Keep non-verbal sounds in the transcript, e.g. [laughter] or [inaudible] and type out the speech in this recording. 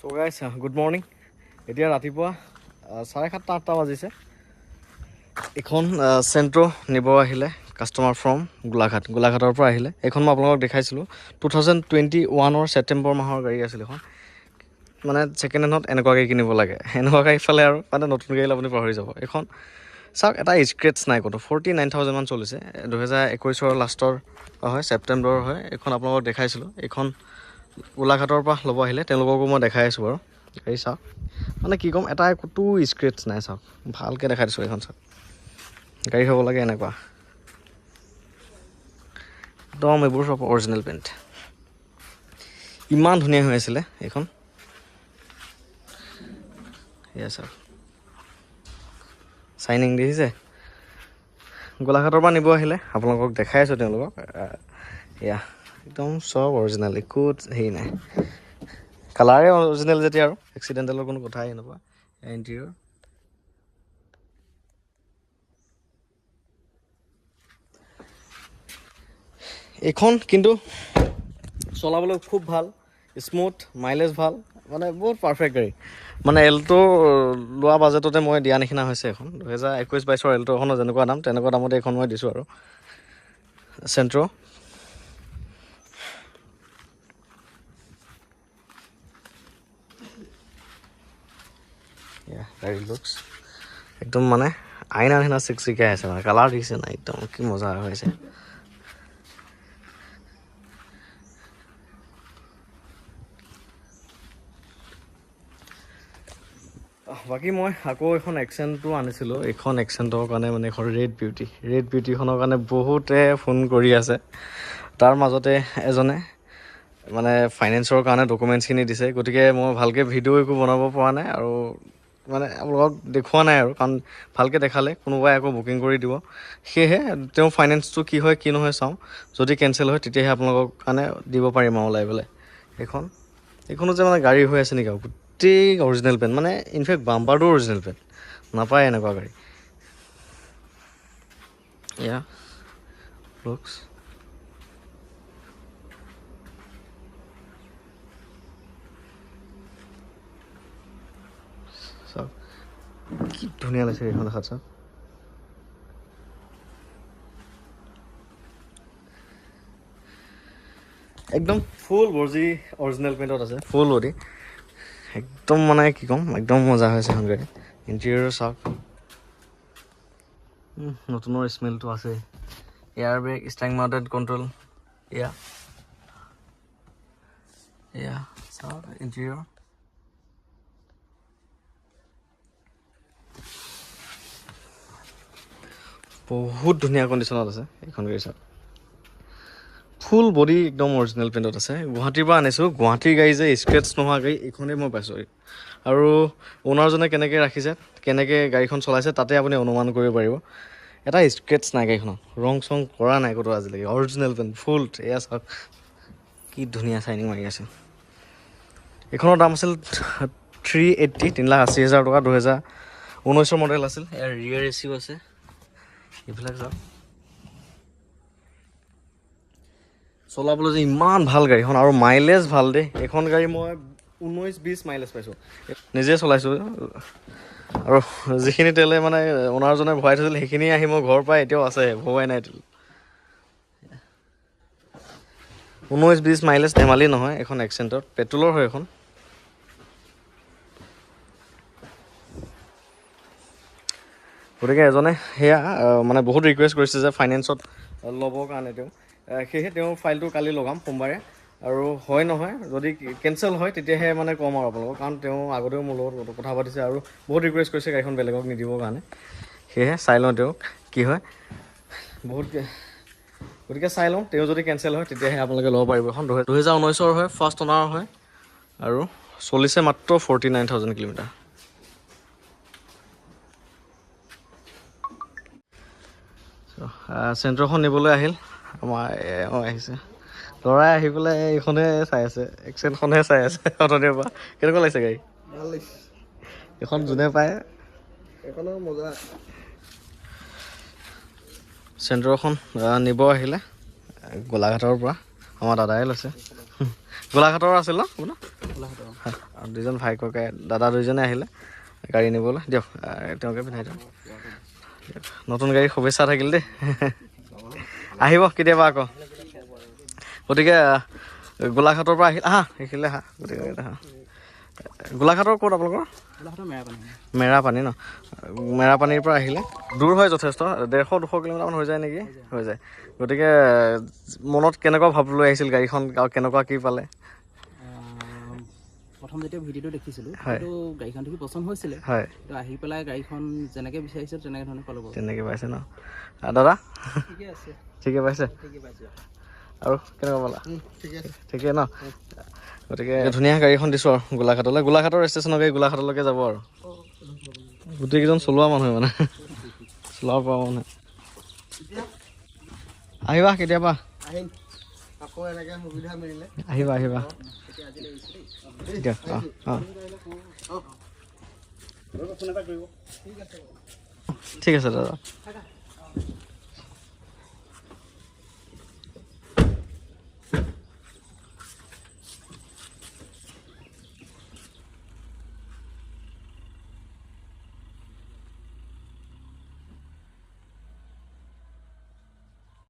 চ' গাইছ good morning এতিয়া ৰাতিপুৱা চাৰে সাতটা আঠটা বাজিছে। এইখন চেণ্ট্ৰ' নিব আহিলে কাষ্টমাৰ ফ্ৰম গোলাঘাট। গোলাঘাটৰ পৰা আহিলে। এইখন মই আপোনালোকক দেখাইছিলোঁ। টু থাউজেণ্ড টুৱেণ্টি ওৱানৰ ছেপ্টেম্বৰ মাহৰ গাড়ী আছিল এইখন মানে ছেকেণ্ড হেণ্ডত এনেকুৱা গাড়ী কিনিব লাগে। [laughs] এনেকুৱা গাড়ী পালে আৰু মানে নতুন গাড়ী আপুনি পাহৰি যাব। এইখন চাওক এটা স্ক্ৰেটছ নাই ক'তো ফৰ্টি নাইন থাউজেণ্ডমান চলিছে। দুহেজাৰ একৈছৰ লাষ্টৰ হয় ছেপ্টেম্বৰৰ হয়। এইখন আপোনালোকক দেখাইছিলোঁ। এইখন গোলাঘাটৰ পৰা ল'ব আহিলে তেওঁলোককো মই দেখাই আছোঁ বাৰু। গাড়ী চাওক। মানে কি ক'ম এটা ক'তো স্ক্ৰেটছ নাই চাওক। ভালকৈ দেখাই দিছোঁ এইখন চাওক। গাড়ী হ'ব লাগে এনেকুৱা। একদম এইবোৰ চব অৰিজিনেল পেইণ্ট ইমান ধুনীয়া হৈ আছিলে এইখন। এয়া চাওক। চাইনিং দেখিছে? গোলাঘাটৰ পৰা নিব আহিলে। আপোনালোকক দেখাই আছোঁ তেওঁলোকক। এয়া। একদম চব অৰিজিনেল একো হেৰি নাই। কালাৰে অৰিজিনেল যেতিয়া আৰু এক্সিডেণ্টেলৰ কোনো কথাই এনেকুৱা ইণ্টেৰিয়ৰ এইখন কিন্তু চলাবলৈ খুব ভালো স্মুথ মাইলেজ ভালো মানে বহুত পাৰফেক্ট গাড়ী। মানে এল্ট' লোৱা বাজেটতে মই দিয়া নিচিনা হৈছে এখন। দুহেজাৰ একৈছ বাইছৰ এল্ট' যেনেকুৱা দাম, তেনেকুৱা দামতে এইখন মই দিছোঁ আৰু। চেণ্ট্ৰ' গাড়ী লুকছ একদম মানে আইনা নিচিনা চিকচিকাই আছে মানে কালাৰ দিছে নাই একদম কি মজা হৈছে। বাকী মই আকৌ এখন এক্সেণ্টটো আনিছিলোঁ এইখন এক্সেণ্টৰ কাৰণে মানে এখন ৰেড বিউটি ৰেড বিউটিখনৰ কাৰণে বহুতে ফোন কৰি আছে। তাৰ মাজতে এজনে মানে ফাইনেন্সৰ কাৰণে ডকুমেণ্টছখিনি দিছে গতিকে মই ভালকৈ ভিডিঅ' একো বনাব পৰা নাই আৰু মানে আপোনালোকক দেখুওৱা নাই আৰু কাৰণ ভালকৈ দেখালে কোনোবাই আকৌ বুকিং কৰি দিব। সেয়েহে তেওঁ ফাইনেন্সটো কি হয় কি নহয় চাওঁ। যদি কেঞ্চেল হয় তেতিয়াহে আপোনালোকৰ কাৰণে দিব পাৰিম আৰু ওলাই পেলাই। এইখন এইখনো যে মানে গাড়ী হৈ আছে নেকি আৰু গোটেই অৰিজিনেল পেন মানে ইনফেক্ট বাম্পাৰটো অৰিজিনেল পেন নাপায় এনেকুৱা গাড়ী। এয়া লুকছ চাওক। কি ধুনীয়া লাগিছে এইখন দেখাত চাওক। একদম ফুল বজি অৰিজিনেল পেইণ্টত আছে। ফুল বডি একদম মানে কি ক'ম একদম মজা হৈছে এখন গাড়ী ইণ্টেৰিয়ৰ চাওক। নতুনৰ স্মেলটো আছে। Air bag steering mounted control এয়া। এয়া চাওক ইণ্টেৰিয়ৰ বহুত ধুনীয়া কণ্ডিশ্যনত আছে এইখন গাড়ী চাওক ফুল বডি একদম অৰিজিনেল পেইণ্টত আছে। গুৱাহাটীৰ পৰা আনিছোঁ। গুৱাহাটীৰ গাড়ী যে স্ক্ৰেটছ নোহোৱা গাড়ী এইখনেই মই পাইছোঁ। আৰু অ'নাৰজনে কেনেকৈ ৰাখিছে কেনেকৈ গাড়ীখন চলাইছে তাতে আপুনি অনুমান কৰিব পাৰিব। এটা স্ক্ৰেটছ নাই গাড়ীখনত ৰং চং কৰা নাই ক'তো আজিলৈকে। অৰিজিনেল পেইণ্ট ফুল এয়া চাওক কি ধুনীয়া চাইনিং মাৰি আছে। এইখনৰ দাম আছিল থ্ৰী এইট্টি তিনি লাখ আশী হাজাৰ টকা দুহেজাৰ ঊনৈছৰ মডেল আছিল। ইয়াৰ ৰিয়েৰ এ চিও আছে। এইবিলাক চাওক চলাবলৈ যে ইমান ভাল গাড়ীখন আৰু মাইলেজ ভাল দেই। এইখন গাড়ী মই ঊনৈছ বিছ মাইলেজ পাইছোঁ। নিজে চলাইছোঁ। আৰু যিখিনি তেলে মানে অ'নাৰজনে ভৰাই থৈছিল সেইখিনি আহি মোৰ ঘৰৰ পৰা এতিয়াও আছে ভবাই নাই তেল। ঊনৈছ বিছ মাইলেজ ধেমালি নহয় এখন এক্সেণ্টত পেট্ৰলৰ হয় এখন। গতিকে এজনে সেয়া মানে বহুত ৰিকুৱেষ্ট কৰিছে যে ফাইনেন্সত ল'বৰ কাৰণে তেওঁ। সেয়েহে তেওঁ ফাইলটো কালি লগাম সোমবাৰে। আৰু হয় নহয় যদি কেঞ্চেল হয় তেতিয়াহে মানে ক'ম আৰু আপোনালোকক। কাৰণ তেওঁ আগতেও মোৰ লগত কথা পাতিছে আৰু বহুত ৰিকুৱেষ্ট কৰিছে গাড়ীখন বেলেগক নিদিবৰ কাৰণে। সেয়েহে চাই লওঁ তেওঁক কি হয়। বহুত গতিকে চাই লওঁ তেওঁ যদি কেঞ্চেল হয় তেতিয়াহে আপোনালোকে ল'ব পাৰিব। এখন দুহে- দুহেজাৰ ঊনৈছৰ হয় ফাৰ্ষ্ট অনাৰ হয়। আৰু চলিছে মাত্ৰ ফৰ্টি নাইন থাউজেণ্ড কিলোমিটাৰ। চেণ্টাৰখন নিবলৈ আহিল। আমাৰ এওঁ আহিছে। ল'ৰাই আহি পেলাই এইখনে চাই আছে এক্সেণ্টখনহে চাই আছে অথনিৰ পৰা। কেনেকুৱা লাগিছে গাড়ী? ভাল লাগিছে। এইখন যোনে পায়। এইখনৰ মজা। চেণ্টাৰখন নিব আহিলে গোলাঘাটৰ পৰা। আমাৰ দাদাই লৈছে। গোলাঘাটৰ আছিল ন আপোনাৰ? আৰু দুজন ভাই ককাই দাদা দুইজনে আহিলে গাড়ী নিবলৈ। দিয়ক তেওঁকে পিন্ধাই দিয়ক। নতুন গাড়ী শুভেচ্ছা থাকিল দেই। আহিব কেতিয়াবা আকৌ। গতিকে গোলাঘাটৰ পৰা আহিল আহা এইখিনিলে আহা গতিকে গোলাঘাটৰ ক'ত আপোনালোকৰ? মেৰাপানী ন? মেৰাপানীৰ পৰা আহিলে। দূৰ হয় যথেষ্ট ডেৰশ দুশ কিলোমিটাৰমান হৈ যায় নেকি? হৈ যায়। গতিকে মনত কেনেকুৱা ভাৱ লৈ আহিছিল গাড়ীখন? আৰু কেনেকুৱা কি পালে? প্ৰথম যেতিয়া ভিডিঅ'টো দেখিছিলোঁ। সেইটো গাড়ীখন দেখি পচন্দ হৈছিলে। তো আহি পেলাই গাড়ীখন যেনেকৈ বিচাৰিছিল তেনেকৈ ধৰণে পালোঁ তেনেকৈ পাইছে ন? দাদা? ঠিকে আছে। ঠিকে পাইছে? ঠিকে পাইছোঁ। আৰু কেনেকুৱা পালা? ঠিক ন? গতিকে ধুনীয়া গাড়ী এখন দিছোঁ আৰু গোলাঘাটলৈ। গোলাঘাটৰ ষ্টেচনকে গোলাঘাটলৈকে যাব আৰু। গোটেইকেইজন চলোৱা মানুহ মানে। চলাব পৰা মানুহ। আহিবা কেতিয়াবা। আহিবা আহিবা। অঁ অঁ ঠিক আছে দাদা।